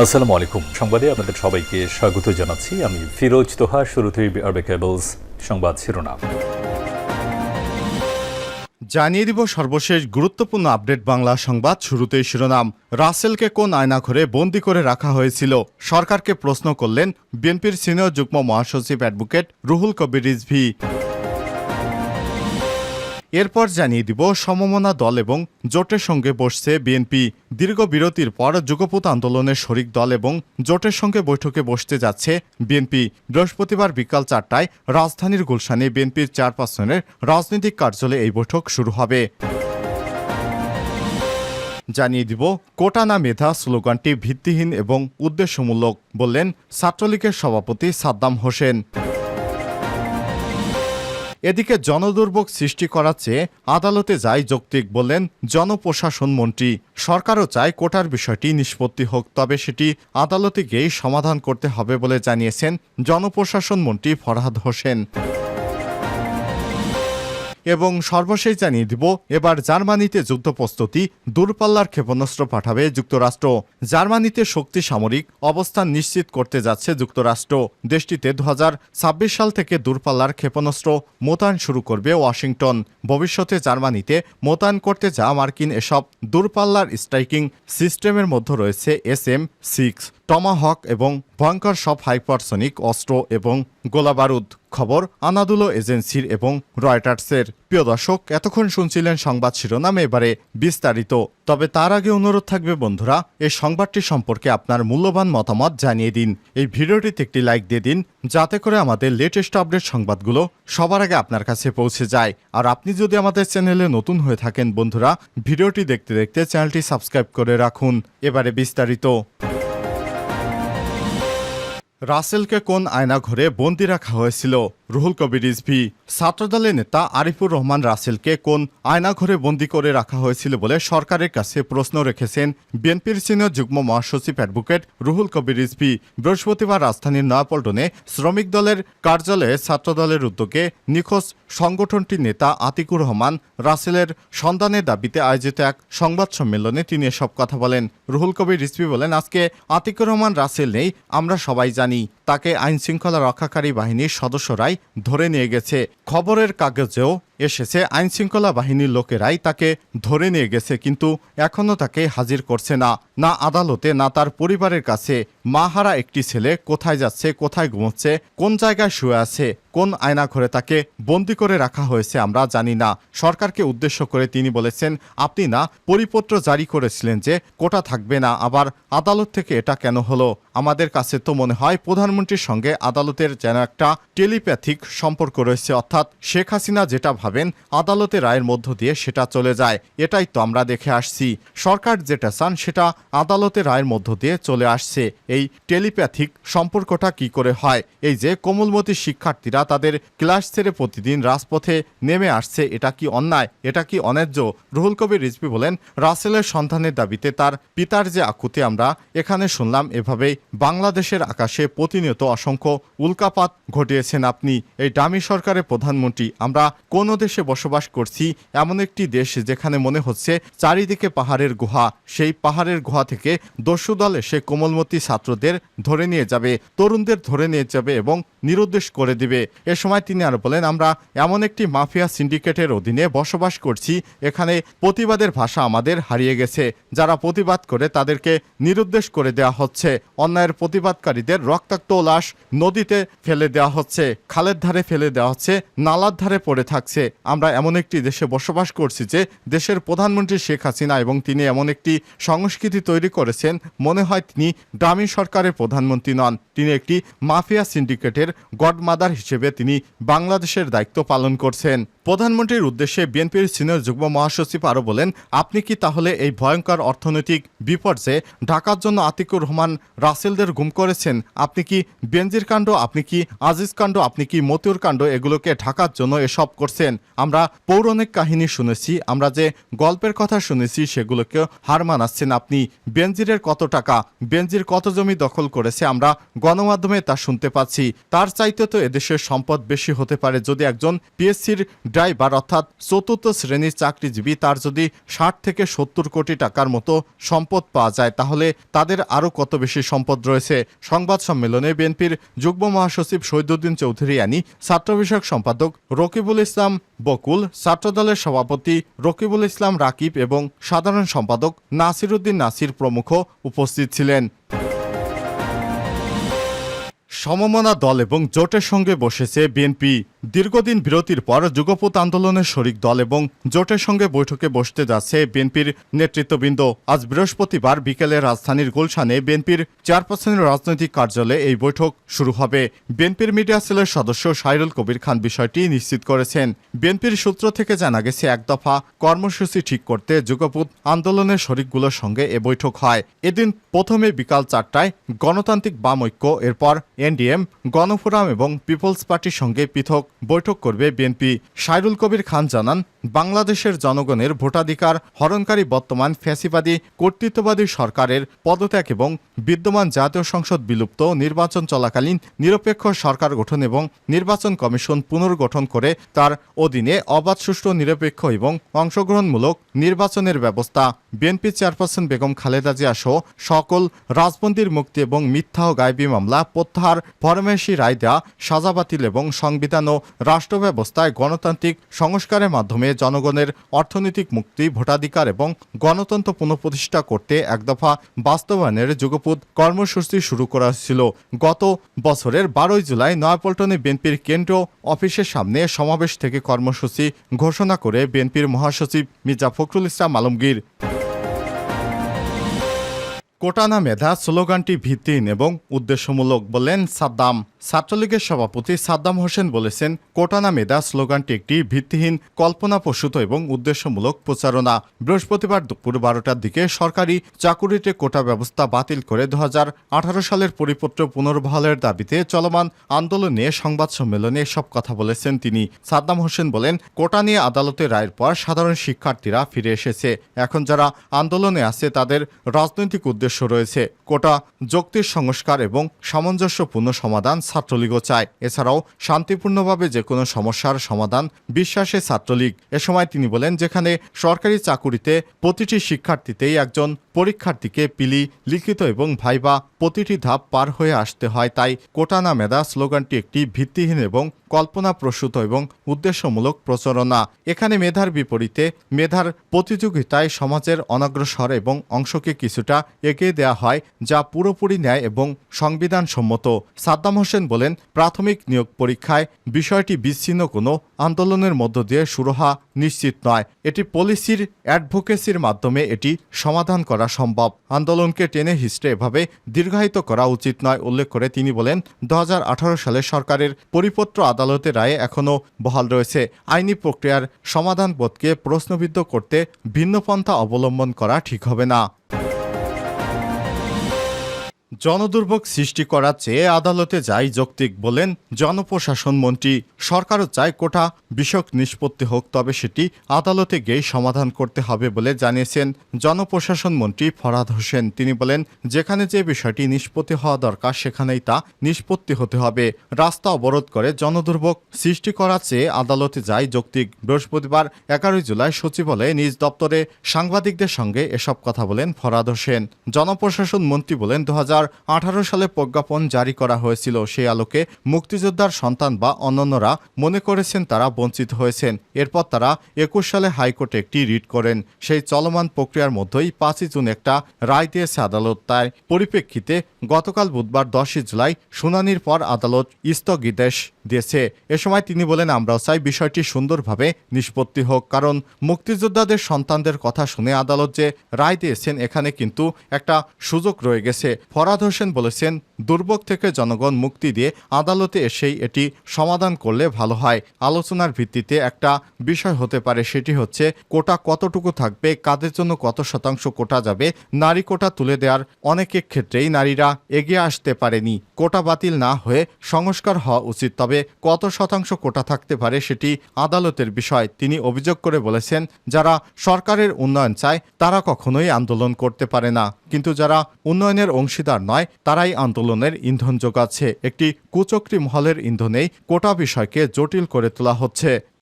আসসালামু আলাইকুম। সংবাদে আপনাদের সবাইকে স্বাগত জানাচ্ছি। আমি ফিরোজ তোহা, শুরুতেই আরবে কেবলস সংবাদ শিরোনাম। জানিয়ে দিব সর্বশেষ গুরুত্বপূর্ণ আপডেট বাংলা সংবাদ শুরুতেই শিরোনাম। রাসেলকে কোন আয়নাঘরে বন্দি করে রাখা হয়েছিল? সরকারকে প্রশ্ন করলেন বিএনপির সিনিয়র যুগ্ম মহাসচিব অ্যাডভোকেট রুহুল কবির রিজভি। এরপর জানিয়ে দিব সমমনা দল এবং জোটের সঙ্গে বসছে বিএনপি। দীর্ঘ বিরতির পর যুগপথ আন্দোলনের শরিক দল এবং জোটের সঙ্গে বৈঠকে বসতে যাচ্ছে বিএনপি। বৃহস্পতিবার বিকাল চারটায় রাজধানীর গুলশানে বিএনপির চেয়ারপারসনের রাজনৈতিক কার্যালয়ে এই বৈঠক শুরু হবে। জানিয়ে দিব, কোটা না মেধা স্লোগানটি ভিত্তিহীন এবং উদ্দেশ্যমূলক, বললেন ছাত্রলীগের সভাপতি সাদ্দাম হোসেন। এদিকে জনদুর্ভোগ সৃষ্টি করার চেয়ে আদালতে যাই যৌক্তিক বললেন জনপ্রশাসন মন্ত্রী। সরকারও চায় কোটার বিষয়টি নিষ্পত্তি হোক, তবে সেটি আদালতে গিয়েই সমাধান করতে হবে বলে জানিয়েছেন জনপ্রশাসন মন্ত্রী ফরহাদ হোসেন। এবং সর্বশেষ জানিয়ে দিব, এবার জার্মানিতে যুদ্ধ প্রস্তুতি দূরপাল্লার ক্ষেপণাস্ত্র পাঠাবে যুক্তরাষ্ট্র। জার্মানিতে শক্তি সামরিক অবস্থান নিশ্চিত করতে যাচ্ছে যুক্তরাষ্ট্র। দেশটিতে দু হাজার ছাব্বিশ সাল থেকে দূরপাল্লার ক্ষেপণাস্ত্র মোতায়েন শুরু করবে ওয়াশিংটন। ভবিষ্যতে জার্মানিতে মোতায়েন করতে যা মার্কিন এসব দূরপাল্লার স্ট্রাইকিং সিস্টেমের মধ্যে রয়েছে এস এম সিক্স। টমাহক এবং ভয়ঙ্কর সব হাইপারসনিক, অস্ত্র এবং গোলাবারুদ খবর আনাদুলো এজেন্সির এবং রয়টার্সের। প্রিয় দর্শক, এতক্ষণ শুনছিলেন সংবাদ শিরোনাম, এবারে বিস্তারিত। তবে তার আগে অনুরোধ থাকবে বন্ধুরা, এই সংবাদটি সম্পর্কে আপনার মূল্যবান মতামত জানিয়ে দিন। এই ভিডিওটিতে একটি লাইক দিয়ে দিন, যাতে করে আমাদের লেটেস্ট আপডেট সংবাদগুলো সবার আগে আপনার কাছে পৌঁছে যায়। আর আপনি যদি আমাদের চ্যানেলে নতুন হয়ে থাকেন বন্ধুরা, ভিডিওটি দেখতে দেখতে চ্যানেলটি সাবস্ক্রাইব করে রাখুন। এবারে বিস্তারিত। রাসেলকে কোন আয়নাঘরে বন্দি রাখা হয়েছিল? রুহুল কবির রিজভি। ছাত্রদলের নেতা আরিফুর রহমান রাসেলকে কোন আয়নাঘরে বন্দি করে রাখা হয়েছিল বলে সরকারের কাছে প্রশ্ন রেখেছেন বিএনপির সিনিয়র যুগ্ম মহাসচিব অ্যাডভোকেট রুহুল কবির রিজভি। বৃহস্পতিবার রাজধানীর নয়াপল্টনে শ্রমিক দলের কার্যালয়ে ছাত্রদলের উদ্যোগে নিখোঁজ সংগঠনটির নেতা আতিকুর রহমান রাসেলের সন্ধানের দাবিতে আয়োজিত এক সংবাদ সম্মেলনে তিনি এসব কথা বলেন। রুহুল কবির রিজভি বলেন, আজকে আতিকুর রহমান রাসেল নেই, আমরা সবাই জানি। তাকে আইনশৃঙ্খলা রক্ষাকারী বাহিনীর সদস্যরাই ধরে নিয়ে গেছে। খবরের কাগজেও এসেছে আইন শৃঙ্খলা বাহিনীর লোকেরাই তাকে ধরে নিয়ে গেছে, কিন্তু এখনও তাকে হাজির করছে না। না আদালতে, না তার পরিবারের কাছে। মাহারা একটি ছেলে কোথায় যাচ্ছে, কোথায় ঘুমোচ্ছে, কোন জায়গায় শুয়ে আছে, কোন আয়না ঘরে তাকে বন্দি করে রাখা হয়েছে আমরা জানি না। সরকারকে উদ্দেশ্য করে তিনি বলেছেন, আপনি না, পরিপত্র জারি করেছিলেন যে কোটা থাকবে না, আবার আদালত থেকে এটা কেন হলো? আমাদের কাছে তো মনে হয় প্রধানমন্ত্রীর সঙ্গে আদালতের যেন একটা টেলিপ্যাথিক সম্পর্ক রয়েছে, অর্থাৎ শেখ হাসিনা যেটা ভাবেন আদালতের রায়ের মধ্য দিয়ে সেটা চলে যায়। এটাই তো আমরা দেখে আসছি। সরকার যেটা চান সেটা আদালতের রায়ের মধ্য দিয়ে চলে আসছে। এই টেলিপ্যাথিক সম্পর্কটা কি করে হয়? এই যে কোমলমতি শিক্ষার্থীরা তাদের ক্লাস ছেড়ে প্রতিদিন রাজপথে নেমে আসছে, এটা কি অন্যায়? এটা কি অন্যায্য? রুহুল কবির রিজভি বলেন, রাসেলের সন্ধানের দাবিতে তার পিতার যে আকুতি আমরা এখানে শুনলাম, এভাবেই বাংলাদেশের আকাশে প্রতিনিয়ত অসংখ্য উল্কাপাত ঘটিয়েছেন আপনি। এই ডামি সরকারের প্রধানমন্ত্রী, আমরা কোন দেশে বসবাস করছি এমন একটি দেশ যেখানে মনে হচ্ছে চারিদিকে পাহাড়ের গুহা। সেই পাহাড়ের গুহা থেকে দস্যুদল এসে কোমলমতি ছাত্রদের ধরে নিয়ে যাবে, তরুণদের ধরে নিয়ে যাবে এবং নিরুদ্দেশ করে দিবে। এ সময় তিনি আরও বলেন, আমরা এমন একটি মাফিয়া সিন্ডিকেটের অধীনে বসবাস করছি। এখানে প্রতিবাদের ভাষা আমাদের হারিয়ে গেছে। যারা প্রতিবাদ করে তাদেরকে নিরুদ্দেশ করে দেওয়া হচ্ছে। অন্যায়ের প্রতিবাদকারীদের রক্তাক্ত লাশ নদীতে ফেলে দেওয়া হচ্ছে, খালের ধারে ফেলে দেওয়া হচ্ছে, নালার ধারে পড়ে থাকছে। আমরা এমন একটি দেশে বসবাস করছি যে দেশের প্রধানমন্ত্রী শেখ হাসিনা এবং তিনি এমন একটি সংস্কৃতি তৈরি করেছেন। মনে হয় তিনি ডামি সরকারের প্রধানমন্ত্রী নন। তিনি একটি মাফিয়া সিন্ডিকেটের গডমাদার হিসেবে তিনি বাংলাদেশের দায়িত্ব পালন করছেন। প্রধানমন্ত্রীর উদ্দেশ্যে বিএনপির সিনিয়র যুগ্ম মহাসচিব আরও বলেন, আপনি কি তাহলে এই ভয়ঙ্কর অর্থনৈতিক বিপর্যয়ে ঢাকার জন্য আতিকুর রহমান রাসেলদের গুম করেছেন? আপনি কি বেনজির কাণ্ড, আপনি কি আজিজ কাণ্ড, আপনি কি মতিউর কাণ্ড, এগুলোকে ঢাকার জন্য এসব করছেন? আমরা পৌরাণিক কাহিনী শুনেছি, আমরা যে গল্পের কথা শুনেছি সেগুলোকে হার মানাচ্ছেন আপনি। বেনজিরের কত টাকা, বেনজির কত জমি দখল করেছে, আমরা গণমাধ্যমে তা শুনতে পাচ্ছি। তার তার চাইতে তো এদেশের সম্পদ বেশি হতে পারে যদি একজন পিএসসির ড্রাইভার অর্থাৎ চতুর্থ শ্রেণির চাকরিজীবী তার যদি ষাট থেকে সত্তর কোটি টাকার মতো সম্পদ পাওয়া যায়, তাহলে তাদের আরও কত বেশি সম্পদ রয়েছে? সংবাদ সম্মেলনে বিএনপির যুগ্ম মহাসচিব শহীদুদ্দিন চৌধুরী আনি ছাত্র বিষয়ক সম্পাদক রকিবুল ইসলাম বকুল, ছাত্রদলের সভাপতি রকিবুল ইসলাম রাকিব এবং সাধারণ সম্পাদক নাসিরুদ্দিন নাসির প্রমুখ উপস্থিত ছিলেন। সমমনা দল এবং জোটের সঙ্গে বসেছে বিএনপি। দীর্ঘদিন বিরতির পর যুগপৎ আন্দোলনের শরিক দল এবং জোটের সঙ্গে বৈঠকে বসতে যাচ্ছে বিএনপির নেতৃত্ববৃন্দ। আজ বৃহস্পতিবার বিকেলে রাজধানীর গুলশানে বিএনপির চেয়ারপারসনের রাজনৈতিক কার্যালয়ে এই বৈঠক শুরু হবে। বিএনপির মিডিয়া সেলের সদস্য সাইরুল কবির খান বিষয়টি নিশ্চিত করেছেন। বিএনপির সূত্র থেকে জানা গেছে, এক দফা কর্মসূচি ঠিক করতে যুগপৎ আন্দোলনের শরিকগুলোর সঙ্গে এ বৈঠক হয়। এদিন প্রথমে বিকাল চারটায় গণতান্ত্রিক বাম ঐক্য, এরপর এনডিএম গণফোরাম এবং পিপলস পার্টির সঙ্গে পৃথক বৈঠক করবে বিএনপি। সাইরুল কবির খান জানান বাংলাদেশের জনগণের ভোটাধিকার হরণকারী বর্তমান ফ্যাসিবাদী কর্তৃত্ববাদী সরকারের পদত্যাগ এবং বিদ্যমান জাতীয় সংসদ বিলুপ্ত নির্বাচন চলাকালীন নিরপেক্ষ সরকার গঠন এবং নির্বাচন কমিশন পুনর্গঠন করে তার অধীনে অবাধ, সুষ্ঠু, নিরপেক্ষ এবং অংশগ্রহণমূলক নির্বাচনের ব্যবস্থা বিএনপি চেয়ারপারসন বেগম খালেদা জিয়া সহ সকল রাজবন্দির মুক্তি এবং মিথ্যা ও গায়েবী মামলা প্রত্যাহার ফরমেশি রায় দেওয়া সাজা বাতিল এবং সংবিধান ও রাষ্ট্র ব্যবস্থায় গণতান্ত্রিক সংস্কারের মাধ্যমে জনগণের অর্থনৈতিক মুক্তি, ভোটাধিকার এবং গণতন্ত্র পুনঃপ্রতিষ্ঠা করতে এক দফা বাস্তবায়নের যুগপুত কর্মসূচি শুরু করা ছিল। গত বছরের বারোই জুলাই নয়াপল্টনে বিএনপির কেন্দ্রীয় অফিসের সামনে সমাবেশ থেকে কর্মসূচি ঘোষণা করে বিএনপির মহাসচিব মির্জা ফখরুল ইসলাম আলমগীর। কোটানা মেধা, স্লোগানটি ভিত্তিহীন এবং উদ্দেশ্যমূলক বললেন সাদ্দাম। ছাত্রলীগের সভাপতি সাদ্দাম হোসেন বলেছেন কোটানা মেধা স্লোগানটি একটি ভিত্তিহীন, কল্পনাপ্রসূত এবং উদ্দেশ্যমূলক প্রচারণা। বৃহস্পতিবার দুপুর বারোটার দিকে সরকারি চাকুরিতে কোটা ব্যবস্থা বাতিল করে দুহাজার আঠারো সালের পরিপত্র পুনর্বহালের দাবিতে চলমান আন্দোলনে সংবাদ সম্মেলনে সব কথা বলেছেন তিনি। সাদ্দাম হোসেন বলেন, কোটা নিয়ে আদালতের রায়ের পর সাধারণ শিক্ষার্থীরা ফিরে এসেছে। এখন যারা আন্দোলনে আছে তাদের রাজনৈতিক উদ্দেশ্য রয়েছে। কোটা, যৌক্তিক সংস্কার এবং সামঞ্জস্যপূর্ণ সমাধান ছাত্রলীগও চায়। এছাড়াও শান্তিপূর্ণভাবে যে কোনো সমস্যার সমাধান বিশ্বাসে ছাত্রলীগ। এ সময় তিনি বলেন, যেখানে সরকারি চাকুরিতে প্রতিটি শিক্ষার্থীতেই একজন পরীক্ষার্থীকে পিলি, লিখিত এবং ভাইবা প্রতিটি ধাপ পার হয়ে আসতে হয়, তাই কোটা না মেধা স্লোগানটি একটি ভিত্তিহীন এবং কল্পনাপ্রসূত এবং উদ্দেশ্যমূলক প্রচারণা। এখানে মেধার বিপরীতে মেধার প্রতিযোগিতায় সমাজের অনগ্রসর এবং অংশকে কিছুটা এগিয়ে দেওয়া হয়, যা পুরোপুরি ন্যায় এবং সংবিধানসম্মত। সাদ্দাম হোসেন বলেন, প্রাথমিক নিয়োগ পরীক্ষায় বিষয়টি বিচ্ছিন্ন কোনো আন্দোলনের মধ্য দিয়ে সুরহা নিশ্চিত নয়। এটি পলিসির অ্যাডভোকেসির মাধ্যমে এটি সমাধান করা সম্ভব। আন্দোলনকে টেনে হিস্টে এভাবে দীর্ঘায়িত করা উচিত নয়, উল্লেখ করে তিনি বলেন, দু হাজার আঠারো সালে সরকারের পরিপত্র আদালতের রায়ে এখনও বহাল রয়েছে। আইনি প্রক্রিয়ার সমাধান বোধকে প্রশ্নবিদ্ধ করতে ভিন্ন পন্থা অবলম্বন করা ঠিক হবে না। জনদুর্ভোগ সৃষ্টি করার চেয়ে আদালতে যাই যৌক্তিক বলেন জনপ্রশাসন মন্ত্রী। সরকারও চায় কোটা বিষয়ক নিষ্পত্তি হোক, তবে সেটি আদালতে গিয়েই সমাধান করতে হবে বলে জানিয়েছেন জনপ্রশাসন মন্ত্রী ফরাদ হোসেন। তিনি বলেন, যেখানে যে বিষয়টি নিষ্পত্তি হওয়া দরকার, সেখানেই তা নিষ্পত্তি হতে হবে। রাস্তা অবরোধ করে জনদুর্ভোগ সৃষ্টি করার চেয়ে আদালতে যাই যৌক্তিক। বৃহস্পতিবার এগারোই জুলাই সচিবালয়ে নিজ দপ্তরে সাংবাদিকদের সঙ্গে এসব কথা বলেন ফরাদ হোসেন। জনপ্রশাসন মন্ত্রী বলেন দু সালে প্রজ্ঞাপন জারি করা হয়েছিল। সেই আলোকে মুক্তিযোদ্ধার সন্তান বা অন্যান্যরা মনে করেছেন তারা বঞ্চিত হয়েছেন। এরপর তারা একুশ সালে হাইকোর্টে একটি রিট করেন। সেই চলমান প্রক্রিয়ার মধ্যেই পাঁচই জুন একটা রায় দিয়েছে আদালত। তাই পরিপ্রেক্ষিতে গতকাল বুধবার দশই জুলাই শুনানির পর আদালত স্থগিতাদেশ দিয়েছে। এ সময় তিনি বলেন, আমরাও চাই বিষয়টি সুন্দরভাবে নিষ্পত্তি হোক। কারণ মুক্তিযোদ্ধাদের সন্তানদের কথা শুনে আদালত যে রায় দিয়েছেন, এখানে কিন্তু একটা সুযোগ রয়ে গেছে। ফরাদ হোসেন বলেছেন, দুর্ভোগ থেকে জনগণ মুক্তি দিয়ে আদালতে এসেই এটি সমাধান করলে ভালো হয়। আলোচনার ভিত্তিতে একটা বিষয় হতে পারে, সেটি হচ্ছে, কোটা কতটুকু থাকবে, কাদের জন্য কত শতাংশ কোটা যাবে, নারী কোটা তুলে দেওয়ার অনেকের ক্ষেত্রেই নারীরা এগিয়ে আসতে পারেনি। কোটা বাতিল না হয়ে সংস্কার হওয়া উচিত। তবে কত শতাংশ কোটা থাকতে পারে সেটি আদালতের বিষয়। তিনি অভিযোগ করে বলেছেন, যারা সরকারের উন্নয়ন চায়, তারা কখনোই আন্দোলন করতে পারে না। কিন্তু যারা উন্নয়নের অংশীদার নয়, তারাই আন্দোলনের ইন্ধন যোগাচ্ছে। একটি কুচক্রি মহলের ইন্ধনেই কোটা বিষয়কে জটিল করে তোলা হচ্ছে।